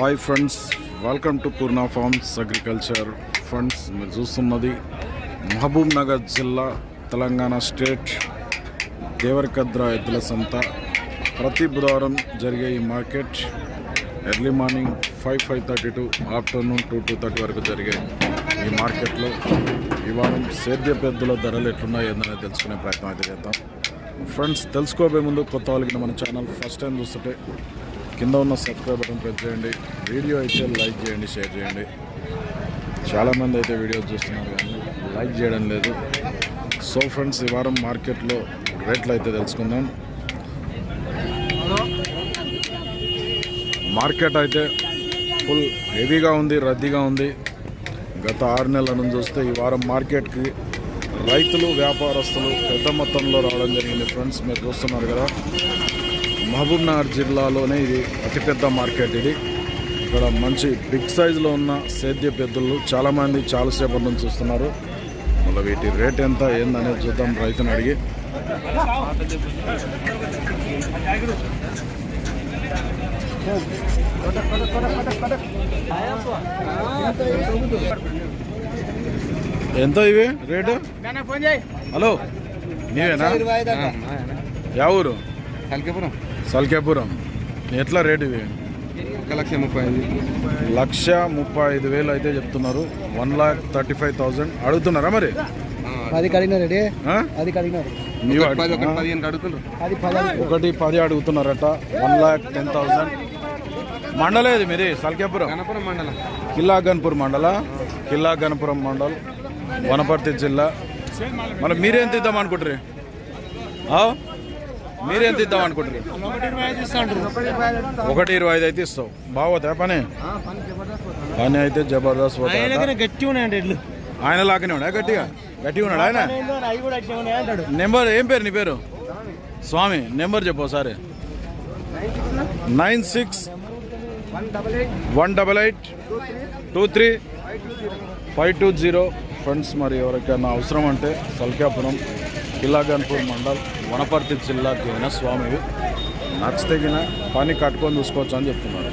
Hi friends welcome to Purna farms agriculture friends మీరు చూస్తున్నది మహబూబ్ నగర్ జిల్లా తెలంగాణ స్టేట్ దేవరకద్ర ఎద్దుల సంత. ప్రతి బుధవారం జరిగే ఈ market early morning five five thirty to afternoon two two thirty వరకు జరిగే ఈ మార్కెట్లో ఈ వారం సేద్య పెద్దల ధరలు ఎట్లున్నాయి ఏందనే తెలుసుకునే ప్రయత్నం అయితే చేద్దాం. ఫ్రెండ్స్ తెలుసుకోబోయే ముందు కొత్త వాళ్ళకి మన ఛానల్ ఫస్ట్ టైం చూస్తుంటే కింద ఉన్న సబ్స్క్రైబ్ బటన్ ప్రెస్ చేయండి. వీడియో అయితే లైక్ చేయండి షేర్ చేయండి. చాలామంది అయితే వీడియోస్ చూస్తున్నారు కానీ లైక్ చేయడం లేదు. సో ఫ్రెండ్స్ ఈ వారం మార్కెట్లో రేట్లు అయితే తెలుసుకుందాం. మార్కెట్ అయితే ఫుల్ హెవీగా ఉంది రద్దీగా ఉంది. గత ఆరు నెలల నుంచి చూస్తే ఈ వారం మార్కెట్కి రైతులు వ్యాపారస్తులు పెద్ద మొత్తంలో రావడం జరిగింది. ఫ్రెండ్స్ మీరు చూస్తున్నారు కదా మహబూబ్ నగర్ జిల్లాలోనే ఇది అతిపెద్ద మార్కెట్ ఇది. ఇక్కడ మంచి బిగ్ సైజులో ఉన్న సేద్య పెద్దలు చాలామంది చాలాసేపటి నుంచి చూస్తున్నారు. మళ్ళీ వీటి రేట్ ఎంత ఏందనేది చూద్దాం రైతుని అడిగి. ఎంత ఇవి రేటు? హలో నీవేనా? యా ఊరు? కల్కిపురం. సల్కేపురం. ఎట్లా రేటు ఇవి? ఒక లక్ష ముప్పై ఐదు. లక్ష ముప్పై ఐదు వేలు అయితే చెప్తున్నారు. One lakh thirty five thousand అడుగుతున్నారా మరి? అది కడిగినారు రెడీ? ఆ? అది ఒకటి పది అడుగుతున్నారట. వన్ లాక్ టెన్ థౌజండ్ మండలే ఇది మీది? సల్కేపురం. గణపురం మండలం. కిల్లా గన్పూర్ మండల. కిల్లా గణపురం మండల్ వనపర్తి జిల్లా. మరి మీరేం తీద్దాం అనుకుంటారు మీరేం తీద్దాం అనుకుంటారు ఒకటి ఇరవై ఐదు అయితే ఇస్తావు. బాగోతా పని? పని అయితే జబర్దస్త్ గట్టి ఉన్నాయండి ఆయన లాగానే ఉన్నాడా గట్టిగా? గట్టిగా ఉన్నాడు ఆయన? ఉన్నాయి నెంబర్ ఏం పేరు నీ పేరు? స్వామి నెంబర్ చెప్పు ఒకసారి. Nine six one double eight two three five two zero. Friends మరి ఎవరికైనా అవసరం అంటే సల్కాపురం కిల్లాగన్పూర్ మండల్ వనపర్తి జిల్లా అయిన స్వామి. నచ్చితే గిన పని కట్టుకొని చూసుకోవచ్చు అని చెప్తున్నారు.